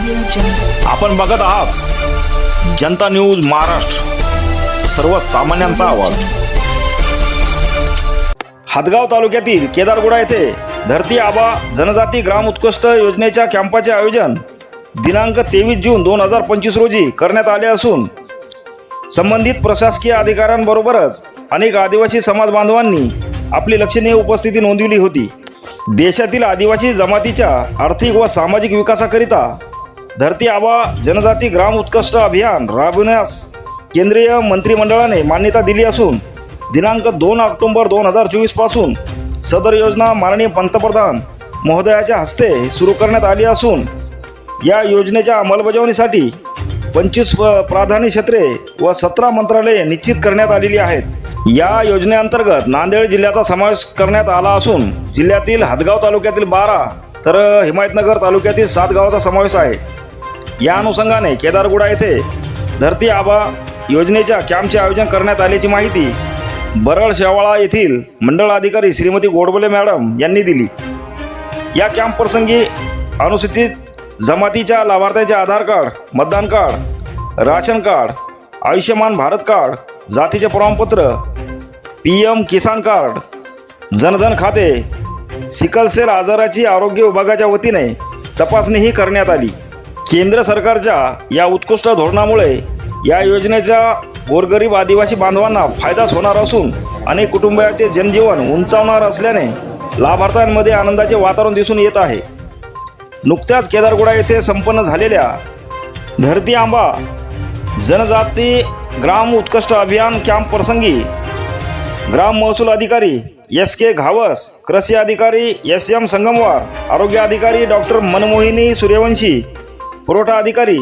आपण बघत आहात जनता न्यूज महाराष्ट्र. सर्वसामान्यांचा आवाज. हादगाव तालुक्यातील केदारगुडा येथे धरती आबा जनजाती ग्राम उत्कृष्ट योजनेच्या कॅम्पाचे आयोजन दिनांक तेवीस जून दोन हजार पंचवीस रोजी करण्यात आले असून संबंधित प्रशासकीय अधिकाऱ्यांबरोबरच अनेक आदिवासी समाज बांधवांनी आपली लक्षणीय उपस्थिती नोंदवली होती. देशातील आदिवासी जमातीच्या आर्थिक व सामाजिक विकासाकरिता धरती आबा जनजाती ग्राम उत्कृष्ट अभियान राबविण्यास केंद्रीय मंत्रिमंडळाने मान्यता दिली असून दिनांक दोन ऑक्टोबर दोन हजार चोवीसपासून सदर योजना माननीय पंतप्रधान महोदयाच्या हस्ते सुरू करण्यात आली असून या योजनेच्या अंमलबजावणीसाठी पंचवीस प्राधान्य क्षेत्रे व सतरा मंत्रालये निश्चित करण्यात आलेली आहेत. या योजनेअंतर्गत नांदेड जिल्ह्याचा समावेश करण्यात आला असून जिल्ह्यातील हदगाव तालुक्यातील बारा तर हिमायतनगर तालुक्यातील सात गावाचा समावेश आहे. या अनुषंगाने केदारगुडा येथे धरती आबा योजनेच्या कॅम्पचे आयोजन करण्यात आल्याची माहिती बरळ शेवाळा येथील मंडळ अधिकारी श्रीमती गोडबोले मॅडम यांनी दिली. या कॅम्प प्रसंगी अनुसूचित जमातीच्या लाभार्थ्यांचे आधार कार्ड मतदान card ration card Ayushman Bharat card जातीचे प्रमाणपत्र P M Kisan card Jandhan खाते सिकलसेल आजाराची आरोग्य विभागाच्या वतीने तपासणीही करण्यात आली. केंद्र सरकारच्या या उत्कृष्ट धोरणामुळे या योजनेच्या गोरगरीब आदिवासी बांधवांना फायदाच होणार असून अनेक कुटुंबाचे जनजीवन उंचावणार असल्याने लाभार्थ्यांमध्ये आनंदाचे वातावरण दिसून येत आहे. नुकत्याच केदारगुडा येथे संपन्न झालेल्या धरती आंबा जनजाती ग्राम उत्कृष्ट अभियान कॅम्प प्रसंगी ग्राम महसूल अधिकारी एस के घावस कृषी अधिकारी एस एम संगमवार आरोग्य अधिकारी डॉक्टर मनमोहिनी सूर्यवंशी पुरवठा अधिकारी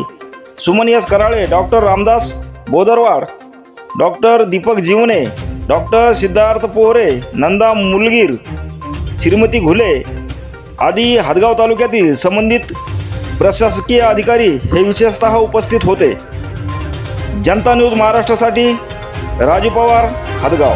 Suman S Karale doctor Ramdas Bodarwad doctor Deepak Jivane doctor Siddharth Pohare Nanda Mulgir Shrimati Ghule आदी हदगाव तालुक्यातील संबंधित प्रशासकीय अधिकारी हे विशेषतः उपस्थित होते. जनता न्यूज महाराष्ट्रासाठी राजू पवार हदगाव.